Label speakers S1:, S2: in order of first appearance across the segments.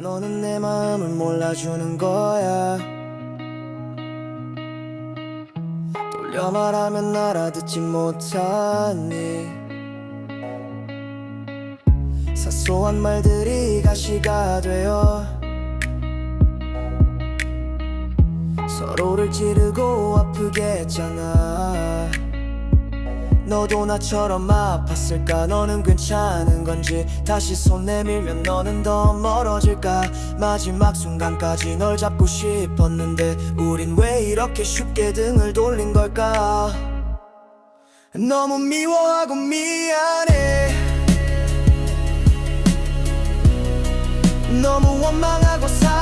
S1: 너는 내 마음을 몰라주는 거야. 돌려 말하면 알아듣지 못하니. 사소한 말들이 가시가 되어 서로를 찌르고 아프게 했잖아 너도 나처럼 아팠을까? 너는 괜찮은 건지? 다시 손 내밀면 너는 더 멀어질까? 마지막 순간까지 널 잡고 싶었는데 우린 왜 이렇게 쉽게 등을 돌린 걸까? 너무 미워하고 미안해. 너무 원망하고 사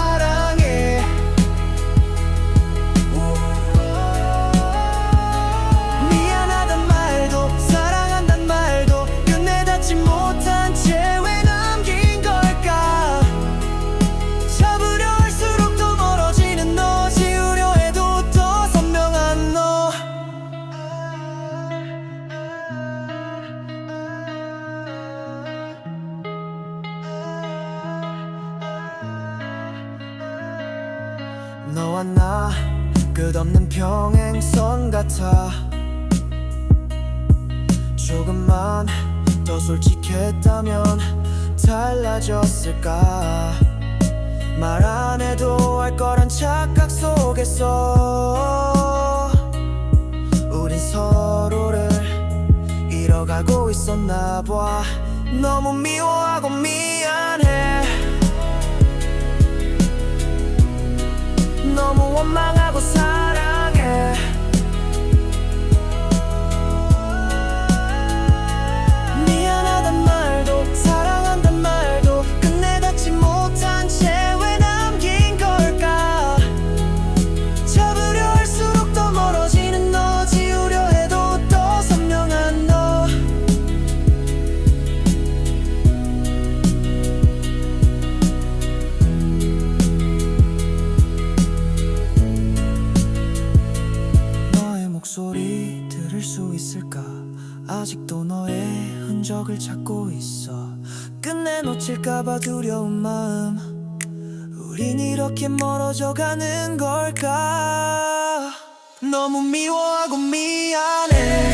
S1: 너와 나 끝없는 평행선 같아. 조금만 더 솔직했다면 달라졌을까? 말 안 해도 알 거란 착각 속에서 우린 서로를 잃어가고 있었나 봐. 너무 미워하고 미안해 목소리 들을 수 있을까? 아직도 너의 흔적을 찾고 있어. 끝내 놓칠까봐 두려운 마음. 우린 이렇게 멀어져 가는 걸까? 너무 미워하고 미안해